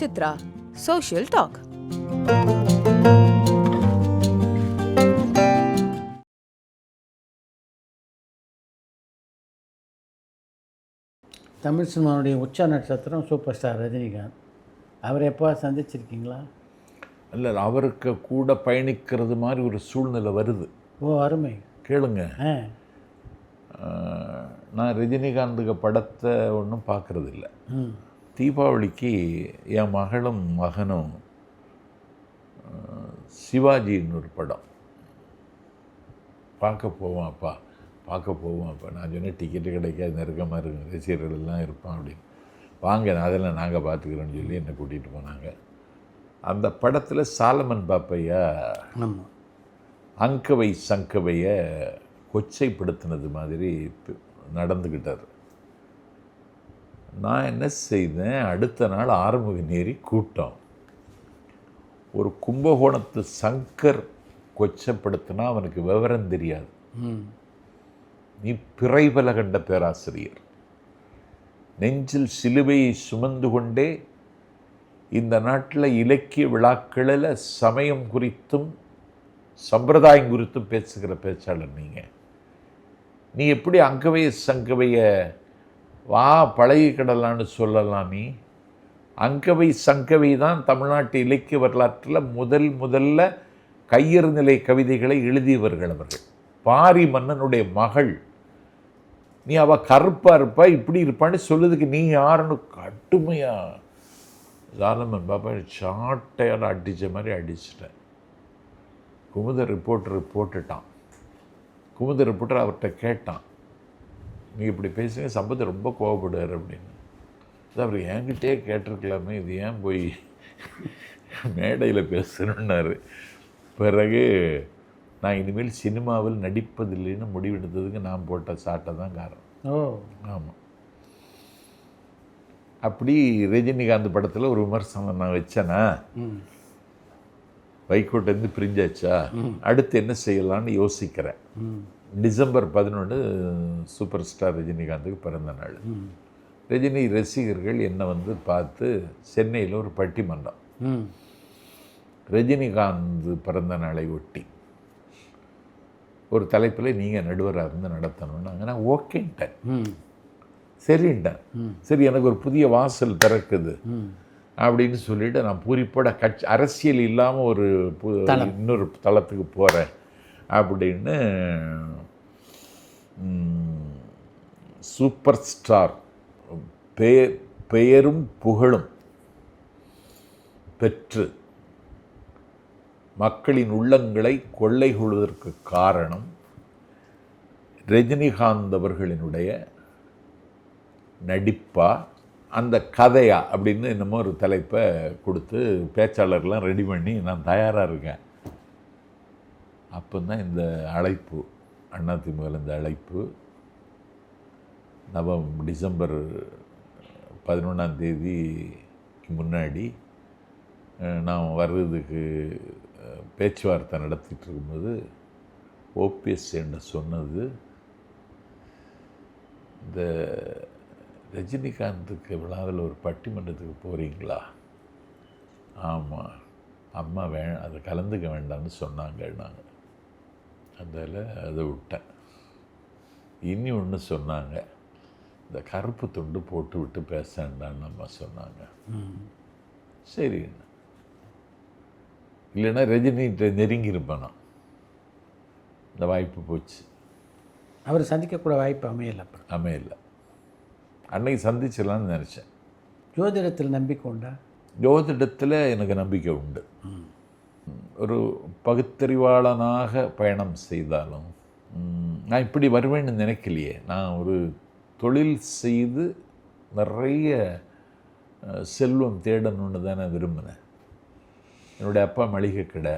Chitra social talk Tamil சினிமாவுடைய உச்ச நட்சத்திரம் சூப்பர் ஸ்டார் ரஜினிகாந்த். அவர் எப்போ சந்திச்சிருக்கீங்களா? இல்லை அவருக்கு கூட பயணிக்கிறது மாதிரி ஒரு சூழ்நிலை வருது. ஓ அருமை. கேளுங்க. நான் ரஜினிகாந்துக்கு படத்தை ஒன்றும் பார்க்கறதில்ல. தீபாவளிக்கு என் மகளும் மகனும் சிவாஜின்னு ஒரு படம். பார்க்க போவோம் அப்பா பார்க்க போவோம் அப்பா. நான் சொன்னேன் டிக்கெட்டு கிடைக்காது நெருக்கமாக இருக்கும் ரசிகர்கள் எல்லாம் இருப்பான் அப்படின்னு. வாங்க அதெல்லாம் நாங்கள் பார்த்துக்கிறோன்னு சொல்லி என்னை கூட்டிகிட்டு போனாங்க. அந்த படத்தில் சாலமன் பாப்பையா அங்கவை சங்கவையை கொச்சைப்படுத்தினது மாதிரி நடந்துக்கிட்டார் நான் என்ன செய்தேன்? அடுத்த நாள் ஆறுமுக நேரி கூட்டம். ஒரு கும்பகோணத்து சங்கர் கொச்சப்படுத்தினா அவனுக்கு விவரம் தெரியாது. நீ பிறைபல கண்ட பேராசிரியர். நெஞ்சில் சிலுவையை சுமந்து கொண்டே இந்த நாட்டில் இலக்கிய விழாக்களில் சமயம் குறித்தும் சம்பிரதாயம் குறித்தும் பேசுகிற பேச்சாளர் நீங்கள் நீ எப்படி அங்கவைய சங்கவைய வா பழகிக்கிடலான்னு சொல்லலாமே சொல்லலாம். நீ அங்கவை சங்கவை தான் தமிழ்நாட்டு இலக்கிய வரலாற்றில் முதல் முதல்ல கையறு நிலை கவிதைகளை எழுதியவர்கள் அவர்கள். பாரி மன்னனுடைய மகள். நீ அவ கருப்பாக இருப்பா இப்படி இருப்பான்னு சொல்லுறதுக்கு நீ யாருன்னு கடுமையா. ஜாலமன் பாப்பா சாட்டையால் அடித்த மாதிரி அடிச்சிட்டேன் குமுத ரிப்போர்ட்டர் போட்டுட்டான். குமுத ரிப்போர்ட்டர் அவர்கிட்ட கேட்டான். நீ இப்படி பேசுங்க சம்பத் ரொம்ப கோவப்படுவார் அப்படின்னு. அது அவர் என்கிட்டே கேட்டிருக்கலாமே இது ஏன் போய் மேடையில் பேசணுன்னாரு பிறகு நான் இனிமேல் சினிமாவில் நடிப்பதில்லைன்னு முடிவெடுத்ததுக்கு நான் போட்ட சாட்டை தான் காரணம். ஓ. ஆமாம் அப்படி ரஜினிகாந்த் படத்தில் ஒரு விமர்சனம் நான் வச்சேனா? வைகோட்டேருந்து பிரிஞ்சாச்சா? அடுத்து என்ன செய்யலாம்னு யோசிக்கிறேன். டிசம்பர் பதினொன்று சூப்பர் ஸ்டார் ரஜினிகாந்துக்கு பிறந்த நாள். ரஜினி ரசிகர்கள் என்னை வந்து பார்த்து சென்னையில் ஒரு பட்டிமன்றம். ரஜினிகாந்த் பிறந்த நாளை ஒட்டி ஒரு தலைப்பில் நீங்கள் நடுவராக இருந்து நடத்தணும்னாங்க நான் ஓகேன்ட்டேன். சரின்ட்டேன். சரி எனக்கு ஒரு புதிய வாசல் திறக்குது அப்படின்னு சொல்லிட்டு நான் பூரிப்போட கட்சி அரசியல் இல்லாமல் ஒரு இன்னொரு தளத்துக்கு போகிறேன் அப்படின்னு சூப்பர் ஸ்டார் பெயர் பெயரும் புகழும் பெற்று மக்களின் உள்ளங்களை கொள்ளை கொள்வதற்கு காரணம் ரஜினிகாந்த் அவர்களினுடைய நடிப்பா அந்த கதையா அப்படின்னு என்னமோ ஒரு தலைப்பை கொடுத்து பேச்சாளர்லாம் ரெடி பண்ணி நான் தயாராக இருக்கேன். அப்போ தான் இந்த அழைப்பு அதிமுகவில் இந்த அழைப்பு நவம் டிசம்பர் பதினொன்றாம் தேதிக்கு முன்னாடி நான் வர்றதுக்கு பேச்சுவார்த்தை நடத்திட்டு இருக்கும்போது ஓபிஎஸ் என்ன சொன்னது இந்த ரஜினிகாந்துக்கு விழாவில் ஒரு பட்டிமன்றத்துக்கு போகிறீங்களா ஆமாம் அம்மா வே அதை கலந்துக்க வேண்டாம்னு சொன்னாங்க நாங்கள் அதில் அதை விட்டேன். இனி ஒன்று சொன்னாங்க இந்த கருப்பு துண்டு போட்டு விட்டு பேச வேண்டாம்னு அம்மா சொன்னாங்க. சரி இல்லைன்னா ரஜினிகிட்ட நெருங்கியிருப்பேன் இந்த வாய்ப்பு போச்சு. அவர் சந்திக்கக்கூட வாய்ப்பு அமையல அப்புறம் அமையல. அன்னைக்கு சந்திச்சிடலாம்னு நினச்சேன். ஜோதிடத்தில் நம்பிக்கை உண்டா? ஜோதிடத்தில் எனக்கு நம்பிக்கை உண்டு. ஒரு பகுத்தறிவாளனாக பயணம் செய்தாலும் நான் இப்படி வருவேன்னு நினைக்கலையே. நான் ஒரு தொழில் செய்து நிறைய செல்வம் தேடணும்னு தான் நான் விரும்பினேன். என்னுடைய அப்பா மளிகை கடை.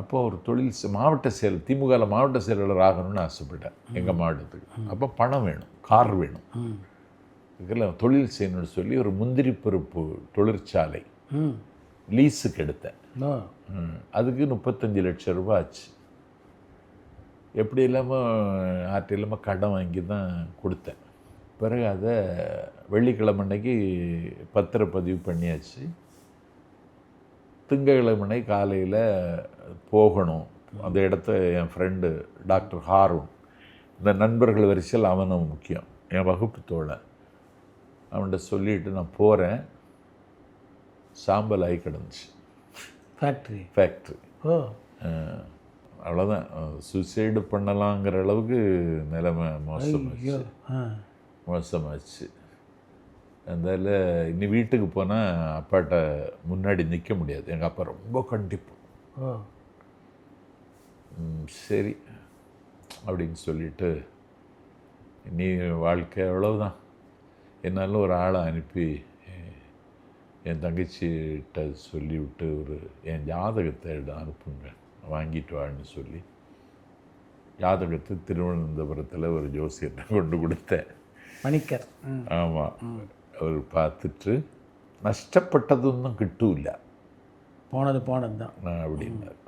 அப்போ ஒரு தொழில் மாவட்ட செயல் திமுகவில் மாவட்ட செயலாளர் ஆகணும்னு ஆசைப்பட்டேன் எங்கள் மாவட்டத்துக்கு. அப்போ பணம் வேணும் கார் வேணும். இதுக்கெல்லாம் தொழில் செய்யணும்னு சொல்லி ஒரு முந்திரி பருப்பு தொழிற்சாலை லீஸுக்கு எடுத்தேன். அதுக்கு முப்பத்தஞ்சு லட்சம் ரூபாய் ஆச்சு. எப்படி இல்லாமல் ஆர்டி இல்லாமல் கடன் வாங்கி தான் கொடுத்தேன். பிறகு அதை வெள்ளிக்கிழமை அன்னைக்கு பத்திரப்பதிவு பண்ணியாச்சு. திங்கக்கிழமை காலையில் போகணும். அந்த இடத்த என் ஃப்ரெண்டு டாக்டர் ஹாரூன் இந்த நண்பர்கள் வரிசையில் அவனும் முக்கியம். என் வகுப்பு தோழன். அவன்கிட்ட சொல்லிட்டு நான் போகிறேன் சாம்பல் ஆகி கிடந்துச்சு. ஃபேக்ட்ரி ஃபேக்ட்ரி ஓ. அவ்வளோதான் சூசைடு பண்ணலாங்கிற அளவுக்கு நிலைமை மோசமாச்சு. மோசமாச்சு. அதனால் இனி வீட்டுக்கு போனால் அப்பாட்ட முன்னாடி நிற்க முடியாது. எங்கள் அப்பா ரொம்ப கண்டிப்பு. சரி. அப்படின்னு சொல்லிட்டு நீ வாழ்க்கை அவ்வளவுதான். என்னாலும் ஒரு ஆளை அனுப்பி என் தங்கச்சிகிட்ட சொல்லிவிட்டு ஒரு என் ஜாதகத்தை அனுப்புங்க. வாங்கிட்டு வான்னு சொல்லி. ஜாதகத்தை திருவனந்தபுரத்தில் ஒரு ஜோசியத்தை கொண்டு கொடுத்தேன். மணிக்கர். ஆமாம் அவர் பார்த்துட்டு நஷ்டப்பட்டதொന്നും கிட்டூல போனது போனது தான் நான் அப்படின்னாரு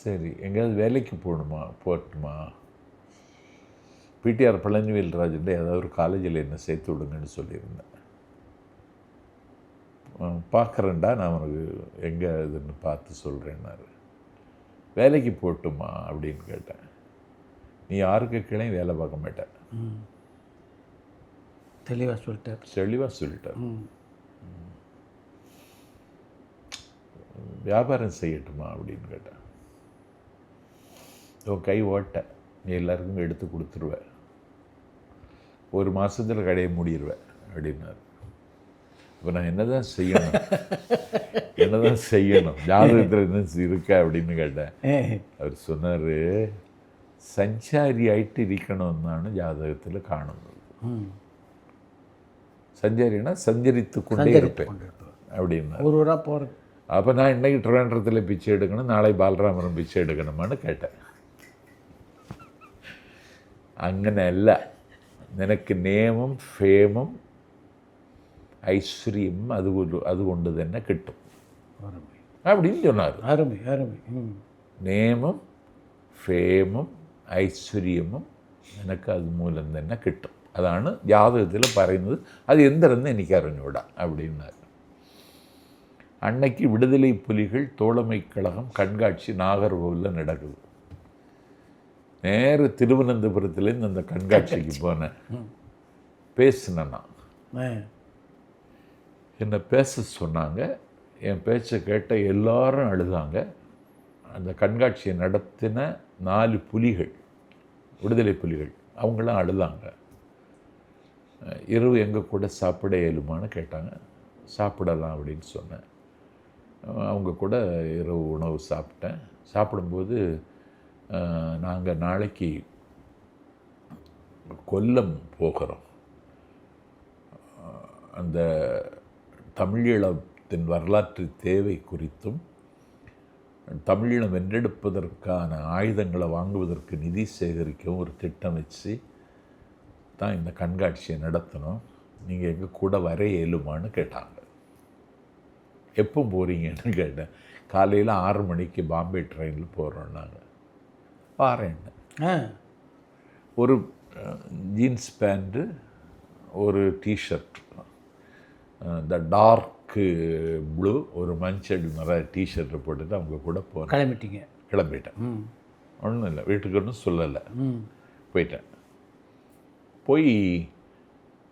சரி எங்கேயாவது வேலைக்கு போகணுமா? போகட்டுமா? பிடிஆர் பழனிவேல் ராஜன் ஏதாவது ஒரு காலேஜில் என்ன சேர்த்து விடுங்கன்னு சொல்லியிருந்தேன். பார்க்குறேன்டா நான் உனக்கு எங்கே இதுன்னு பார்த்து சொல்கிறேன்னாரு வேலைக்கு போகட்டுமா அப்படின்னு கேட்டேன். நீ யாருக்கு கீழே வேலை பார்க்க மாட்டேன். தெளிவாக சொல்லிட்டார். தெளிவாக சொல்லிட்டார். வியாபாரம் செய்யட்டுமா? அப்படின்னு கேட்டேன். உன் கை ஓட்ட. நீ எல்லாருக்கும் எடுத்து கொடுத்துருவ. ஒரு மாதத்தில் கடையை மூடிடுவேன் அப்படின்னாரு. இப்போ நான் என்ன தான் செய்யணும் என்ன தான் செய்யணும் ஜாதகத்தில் என்ன இருக்கா அப்படின்னு கேட்டேன் அவர் சொன்னார் സഞ്ചാരിയായിട്ട് ഇരിക്കണമെന്നാണ് ജാതകത്തിൽ കാണുന്നത് സഞ്ചാരിയാണ് സഞ്ചരിത്തു കൊണ്ടേരുപ്പേ അവിടെ നിന്ന് അപ്പോൾ ഞാൻ ഇന്നേക്ക് ട്രിവാൻഡ്രത്തിലെ പിച്ചை എടുക്കണം നാളെ ബാലരാമനും പിച്ചை എടുക്കണമെന്നാണ് കേട്ടത് അങ്ങനെയല്ല നിനക്ക് നിയമം ഫേമും ഐശ്വര്യം അതുകൊണ്ട് അതുകൊണ്ട് തന്നെ കിട്ടും அருமை அப்படின்னு சொன்னார் அருமை அருமை ம் നിയമം ഫേമം ഐശ്വര്യമും നിനക്ക് അതുമൂലം തന്നെ കിട്ടും അതാണ് ജാതകത്തിൽ പറയുന്നത് അത് എന്തെന്ന് എനിക്ക് അറിഞ്ഞൂടാ அப்படின்னார் அன்னைக்கு விடுதலை புலிகள் தோழமை கழகம் கண்காட்சி நாகர்கோவிலில் நடக்குது நேரு திருவனந்தபுரத்துலேருந்து அந்த கண்காட்சிக்கு போனேன் பேசினேன் நான் ஆ என்னை பேச சொன்னாங்க என் பேச்சை கேட்ட எல்லாரும் அழுதாங்க. அந்த கண்காட்சியை நடத்தின நாலு புலிகள் விடுதலை புலிகள் அவங்களாம் அழுதாங்க. இரவு எங்கள் கூட சாப்பிட இயலுமான்னு கேட்டாங்க. சாப்பிடலாம் அப்படின்னு சொன்னேன். அவங்க கூட இரவு உணவு சாப்பிட்டேன். சாப்பிடும்போது நாங்கள் நாளைக்கு கொல்லம் போகிறோம். அந்த தமிழீழத்தின் வரலாற்று தேவை குறித்தும் தமிழீழம் வென்றெடுப்பதற்கான ஆயுதங்களை வாங்குவதற்கு நிதி சேகரிக்கவும் ஒரு திட்டம் வச்சு தான் இந்த கண்காட்சியை நடத்தணும். நீங்கள் எங்கள் கூட வர இயலுமான்னு கேட்டாங்க. எப்போ போகிறீங்கன்னு கேட்டேன். காலையில் ஆறு மணிக்கு பாம்பே ட்ரெயினில் போகிறோம் நாங்கள் வாரேன்னு ஆ. ஒரு ஜீன்ஸ் பேண்ட்டு ஒரு டிஷர்ட் இந்த டார்க்கு ப்ளூ ஒரு மஞ்சள் நிற டிஷர்ட்டை போட்டுட்டு அவங்க கூட போனேன் கிளம்பிட்டீங்க. கிளம்பிட்டேன். ஒன்றும் இல்லை வீட்டுக்கு ஒன்றும் சொல்லலை. ம். போயிட்டேன். போய்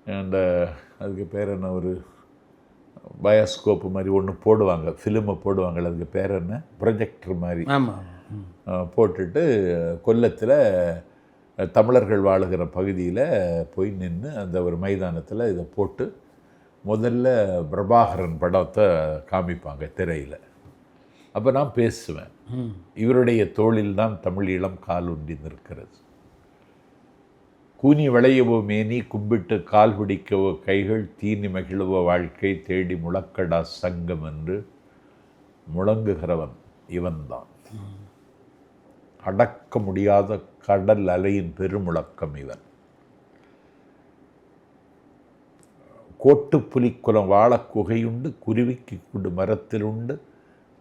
அந்த அதுக்கு பேர் என்ன ஒரு பயோஸ்கோப்பு மாதிரி ஒன்று போடுவாங்க ஃபிலிமை போடுவாங்கள்ல அதுக்கு பேர் என்ன ப்ரொஜெக்டர் மாதிரி. போட்டுட்டு கொல்லத்தில் தமிழர்கள் வாழுகிற பகுதியில் போய் நின்று அந்த ஒரு மைதானத்தில் இதை போட்டு முதல்ல பிரபாகரன் படத்தை காமிப்பாங்க திரையில். அப்போ நான் பேசுவேன். இவருடைய தோளில் தான் தமிழ் இளம் கால் ஒன்றி நிற்கிறது. கூனி விளையவோ மேனி கும்பிட்டு கால் பிடிக்கவோ கைகள் தீனி மகிழவோ வாழ்க்கை தேடி முழக்கடா சங்கம் என்று முழங்குகிறவன் இவன்தான். அடக்க முடியாத கடல் அலையின் பெருமுழக்கம் இவன். கோட்டுப்புலிக்குலம் வாழக் குகையுண்டு குருவிக்கு குண்டு மரத்திலுண்டு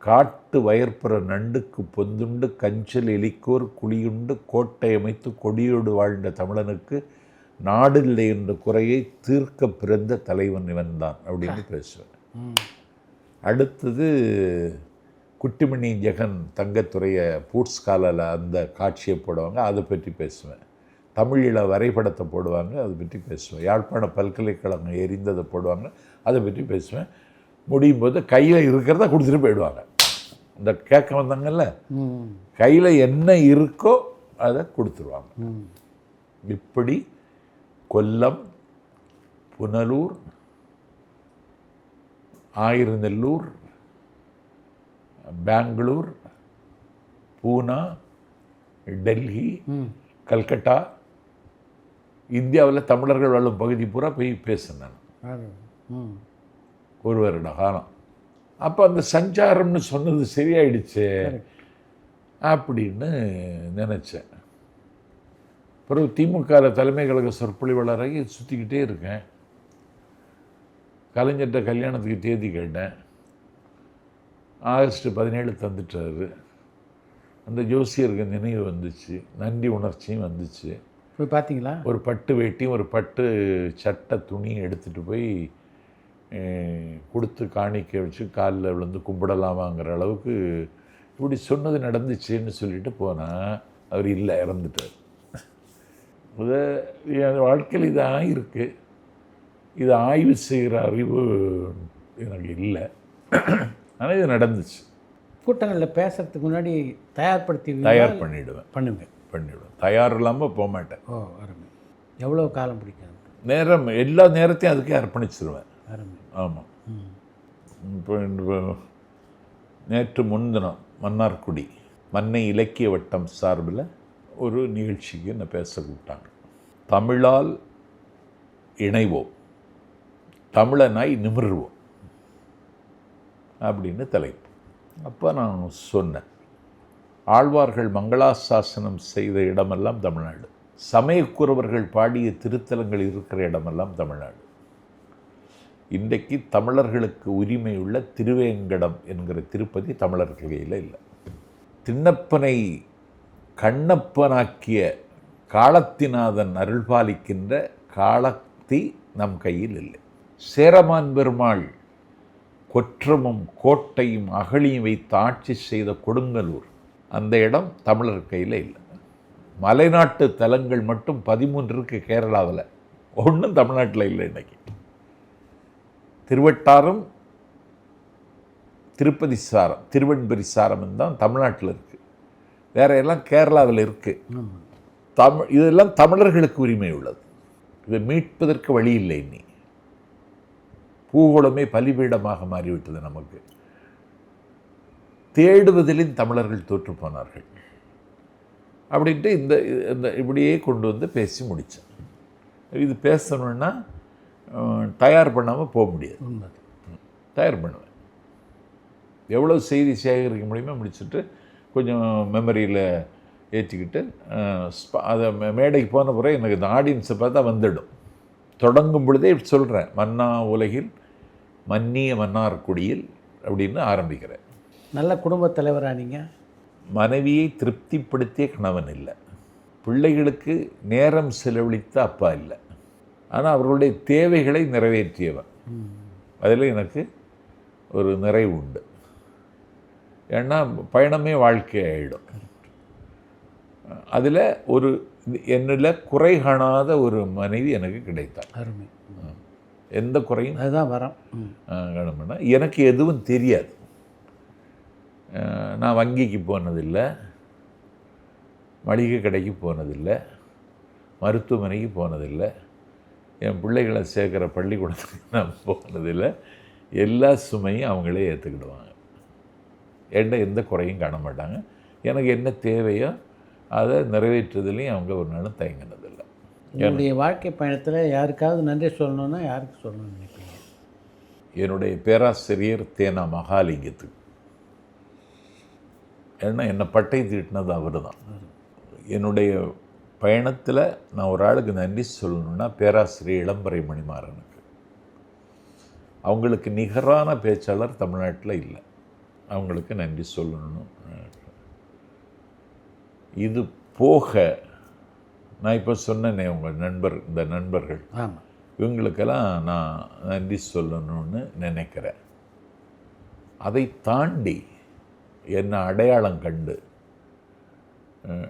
காட்டு வயற்புற நண்டுக்கு பொந்துண்டு கஞ்சல் எலிக்கோர் குழியுண்டு கோட்டை அமைத்து கொடியோடு வாழ்ந்த தமிழனுக்கு நாடில்லை என்ற குறையை தீர்க்க பிறந்த தலைவன் இவன் தான் அப்படின்னு பேசுவேன். அடுத்தது குட்டிமணி ஜெகன் தங்கத்துறையை பூட்ஸ் காலில் அந்த காட்சியை போடுவாங்க அதை பற்றி பேசுவேன். தமிழில் வரைபடத்தை போடுவாங்க அதை பற்றி பேசுவேன். யாழ்ப்பாண பல்கலைக்கழகம் எரிந்ததை போடுவாங்க அதை பற்றி பேசுவேன். முடியும் போது கையில் இருக்கிறத கொடுத்துட்டு போயிடுவாங்க. இந்த கேட்க வந்தாங்கல்ல? கையில் என்ன இருக்கோ அதை கொடுத்துருவாங்க. இப்படி கொல்லம் புனலூர் ஆயிரநெல்லூர் பெங்களூர் பூனா டெல்லி கல்கட்டா இந்தியாவில் தமிழர்கள் வாழும் பகுதி பூரா போய் பேசினேன் ஒரு வருட காலம். அப்போ அந்த சஞ்சாரம்னு சொன்னது சரியாயிடுச்சு அப்படின்னு நினச்சேன். பிறகு திமுக தலைமை கழக சொற்பொழிவாளராகி சுற்றிக்கிட்டே இருக்கேன். கலைஞர்கிட்ட கல்யாணத்துக்கு தேதி கேட்டேன். ஆகஸ்ட் பதினேழு தந்துட்டாரு. அந்த ஜோசியருக்கு நினைவு வந்துச்சு நன்றி உணர்ச்சியும் வந்துச்சு. போய் பார்த்தீங்களா? ஒரு பட்டு வேட்டியும் ஒரு பட்டு சட்டை துணியும் எடுத்துகிட்டு போய் கொடுத்து காணிக்க வச்சு காலில் விழுந்து கும்பிடலாமாங்கிற அளவுக்கு இப்படி சொன்னது நடந்துச்சுன்னு சொல்லிட்டு போனால் அவர் இல்லை இறந்துட்டார். அது என் வாழ்க்கையில் இது ஆயிருக்கு. இது ஆய்வு செய்கிற அறிவு எனக்கு இல்லை. ஆனால் இது நடந்துச்சு. கூட்டங்களில் பேசுறதுக்கு முன்னாடி தயார்படுத்தி தயார் பண்ணிவிடுவேன் பண்ணுங்க. பண்ணிவிடுவேன் தயார் இல்லாமல் போக மாட்டேன். ஓ அருமை. எவ்வளோ காலம் பிடிக்கும்? நேரம் எல்லா நேரத்தையும் அதுக்கே அர்ப்பணிச்சிருவேன். அருமை. ஆமாம் இப்போ நேற்று முன்தினம் மன்னார்குடி மன்னை இலக்கிய வட்டம் சார்பில் ஒரு நிகழ்ச்சிக்கு என்னை பேச கூப்பிட்டாங்க. தமிழால் இணைவோம். தமிழனாய் நிமிர்வோம். அப்படின்னு தலைப்பு. அப்போ நான் சொன்னேன். ஆழ்வார்கள் மங்களாசாசனம் செய்த இடமெல்லாம் தமிழ்நாடு. சமயக்குறவர்கள் பாடிய திருத்தலங்கள் இருக்கிற இடமெல்லாம் தமிழ்நாடு. இன்றைக்கு தமிழர்களுக்கு உரிமை உள்ள திருவேங்கடம் என்கிற திருப்பதி தமிழர்கள் கையில் இல்லை. திண்ணப்பனை கண்ணப்பனாக்கிய காலத்திநாதன் அருள்பாலிக்கின்ற காலத்தி நம் கையில் இல்லை. சேரமான் பெருமாள் கொற்றமும் கோட்டையும் அகழியும் வைத்து ஆட்சி செய்த கொடுங்கலூர் அந்த இடம் தமிழர் கையில் இல்லை. மலைநாட்டு தலங்கள் மட்டும் பதிமூன்று இருக்கு கேரளாவில். ஒன்றும் தமிழ்நாட்டில் இல்லை இன்னைக்கு. திருவட்டாரம் திருப்பதி சாரம் திருவெண்பரி சாரம் தான் தமிழ்நாட்டில் இருக்குது வேற எல்லாம் கேரளாவில் இருக்குது தமிழ் இதெல்லாம் தமிழர்களுக்கு உரிமை உள்ளது. இதை மீட்பதற்கு வழி இல்லை இனி. பூகோளமே பலிபீடமாக மாறிவிட்டது நமக்கு. தேடுவதிலும் தமிழர்கள் தோற்று போனார்கள். அப்படின்ட்டு இந்த இந்த இப்படியே கொண்டு வந்து பேசி முடித்தேன் இது பேசணுன்னா தயார் பண்ணாமல் போக முடியாது. தயார் பண்ணுவேன். எவ்வளோ செய்தி சேகரிக்க முடியுமோ முடிச்சுட்டு கொஞ்சம் மெமரியில் ஏற்றிக்கிட்டு ஸ்ப- அதை மேடைக்கு போன பிறகு எனக்கு இந்த ஆடியன்ஸை பார்த்தா வந்துடும். தொடங்கும் பொழுதே சொல்கிறேன் மன்னா உலகில் மன்னிய மன்னார்குடியில் அப்படின்னு ஆரம்பிக்கிறேன். நல்ல குடும்பத் தலைவரா நீங்கள் மனைவியை திருப்திப்படுத்திய கணவன் இல்லை. பிள்ளைகளுக்கு நேரம் செலவழித்த அப்பா இல்லை. ஆனால் அவர்களுடைய தேவைகளை நிறைவேற்றியவன் அதில் எனக்கு ஒரு நிறைவு உண்டு. ஏன்னா பயணமே வாழ்க்கை ஆகிடும் அதில் ஒரு என்னில் குறை காணாத ஒரு மனைவி எனக்கு கிடைத்தாள். அருமை. எந்த குறையும் அதுதான் வரோம். எனக்கு எதுவும் தெரியாது. நான் வங்கிக்கு போனதில்லை. மளிகை கடைக்கு போனதில்லை. மருத்துவமனைக்கு போனதில்லை. என் பிள்ளைகளை சேர்க்குற பள்ளிக்கூடத்துக்கு நான் போனதில்லை. எல்லா சுமையும் அவங்களே ஏற்றுக்கிடுவாங்க என்கிட்ட எந்த குறையும் காண மாட்டாங்க. எனக்கு என்ன தேவையோ அதை நிறைவேற்றுறதுலையும் அவங்க ஒரு நாளும் தயங்கினதில்லை. உங்களுடைய வாழ்க்கை பயணத்தில் யாருக்காவது நன்றி சொல்லணும்னா யாருக்கு சொல்லணும்னு நினைப்பீங்க என்னுடைய பேராசிரியர் தேனா மகாலிங்கத்துக்கு. ஏன்னா என்னை பட்டை தீட்டினது அவர் தான். என்னுடைய பயணத்தில் நான் ஒரு ஆளுக்கு நன்றி சொல்லணும்னா பேராசிரியர் இளம்பரை மணிமாறனுக்கு. அவங்களுக்கு நிகரான பேச்சாளர் தமிழ்நாட்டில் இல்லை. அவங்களுக்கு நன்றி சொல்லணும் இது போக நான் இப்போ சொன்னேனே உங்கள் நண்பர் இந்த நண்பர்கள். இவங்களுக்கெல்லாம் நான் நன்றி சொல்லணும்னு நினைக்கிறேன். அதை தாண்டி என்ன அடையாளம் கண்டு?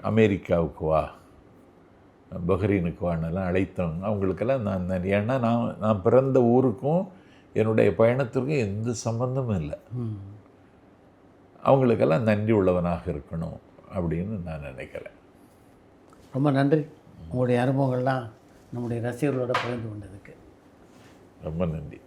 அமெரிக்காவுக்கு வா. பஹ்ரீனுக்கு வானெல்லாம் அழைத்தவங்க அவங்களுக்கெல்லாம் நான் ஏன்னா நான் நான் பிறந்த ஊருக்கும் என்னுடைய பயணத்திற்கும் எந்த சம்பந்தமும் இல்லை. அவங்களுக்கெல்லாம் நன்றி உள்ளவனாக இருக்கணும் அப்படின்னு நான் நினைக்கிறேன். ரொம்ப நன்றி. உங்களுடைய அனுபவங்கள்லாம் நம்முடைய ரசிகர்களோட பகிர்ந்து கொண்டதுக்கு. ரொம்ப நன்றி.